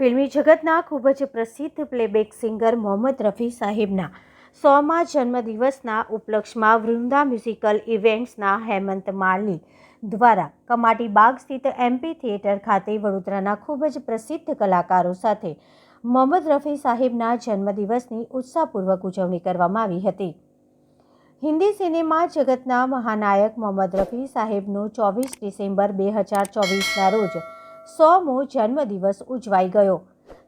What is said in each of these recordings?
ફિલ્મી જગતના ખૂબ જ પ્રસિદ્ધ પ્લેબેક સિંગર મોહમ્મદ રફી સાહેબના સોમાં જન્મદિવસના ઉપલક્ષમાં વૃંદા મ્યુઝિકલ ઇવેન્ટ્સના હેમંત માળની દ્વારા કમાટી બાગ સ્થિત એમપી થિયેટર ખાતે વડોદરાના ખૂબ જ પ્રસિદ્ધ કલાકારો સાથે મોહમ્મદ રફી સાહેબના જન્મદિવસની ઉત્સાહપૂર્વક ઉજવણી કરવામાં આવી હતી. હિન્દી સિનેમા જગતના મહાનાયક મોહમ્મદ રફી સાહેબનો ચોવીસ ડિસેમ્બર બે હજાર ચોવીસના રોજ સોમો જન્મદિવસ ઉજવાઈ ગયો.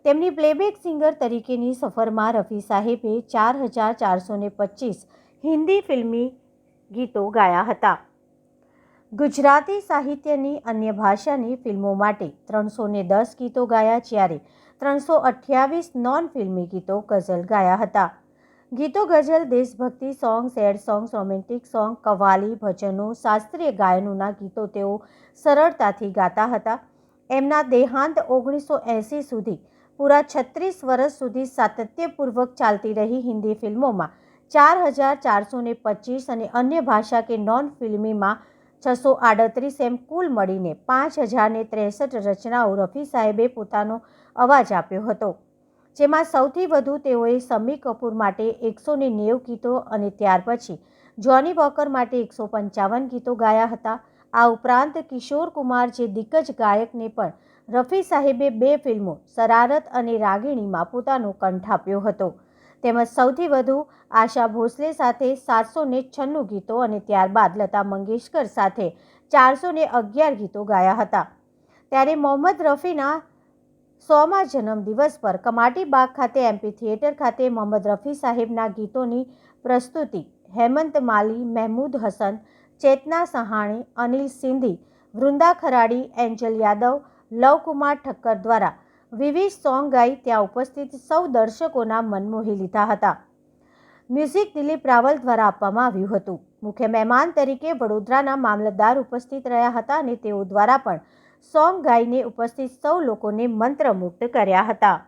તેમની પ્લેબેક સિંગર તરીકેની સફરમાં રફી સાહેબે ચાર હજાર ચારસો ને પચીસ હિન્દી ફિલ્મી ગીતો ગાયા હતા. ગુજરાતી સાહિત્યની અન્ય ભાષાની ફિલ્મો માટે ત્રણસો ને દસ ગીતો ગાયા જ્યારે ત્રણસો અઠ્યાવીસ નોન ફિલ્મી ગીતો ગઝલ ગાયા હતા. ગીતો ગઝલ, દેશભક્તિ song, sad songs romantic song, qawwali, ભજનો, શાસ્ત્રીય ગાયનોના ગીતો તેઓ સરળતાથી ગાતા હતા. એમના દેહાંત ઓગણીસો એંસી સુધી. પૂરા છત્રીસ વર્ષ સુધી સાતત્યપૂર્વક ચાલતી રહી હિન્દી ફિલ્મોમાં. ચાર હજાર ચારસો ને પચીસ અને અન્ય ભાષા કે નોન ફિલ્મીમાં છસો આડત્રીસ એમ કુલ મળીને પાંચ હજારને ત્રેસઠ રચનાઓ રફી સાહેબે પોતાનો અવાજ આપ્યો હતો. જેમાં સૌથી વધુ તેઓએ સમી કપૂર માટે એકસો ને નેવું ગીતો અને ત્યાર પછી જોની વોકર માટે એકસો પંચાવન ગીતો ગાયા હતા. આ ઉપરાંત કિશોર કુમાર જે દિગ્ગજ ગાયકને પણ રફી સાહેબે બે ફિલ્મો સરારત અને રાગીણીમાં પોતાનો કંઠ આપ્યો હતો. તેમજ સૌથી વધુ આશા ભોસલે સાથે સાતસો ને છન્નું ગીતો અને ત્યારબાદ લતા મંગેશકર સાથે ચારસો ને અગિયાર ગીતો ગાયા હતા. ત્યારે મોહમ્મદ રફીના સોમા જન્મદિવસ પર કમાટી બાગ ખાતે એમપી થિયેટર ખાતે મોહમ્મદ રફી સાહેબના ગીતોની પ્રસ્તુતિ હેમંત માલી, મહેમૂદ હસન ચેતના સહાણી, અનિલ સિંધી, વૃંદા ખરાડી, એન્જલ યાદવ, લવકુમાર ઠક્કર દ્વારા વિવિધ સોંગ ગાઈ ત્યાં ઉપસ્થિત સૌ દર્શકોના મન મોહી લીધા હતા. મ્યુઝિક દિલીપ રાવલ દ્વારા આપવામાં આવ્યું હતું. મુખ્ય મહેમાન તરીકે વડોદરાના મામલતદાર ઉપસ્થિત રહ્યા હતા અને તેઓ દ્વારા પણ સોંગ ગાઈને ઉપસ્થિત સૌ લોકોને મંત્રમુગ્ધ કર્યા હતા.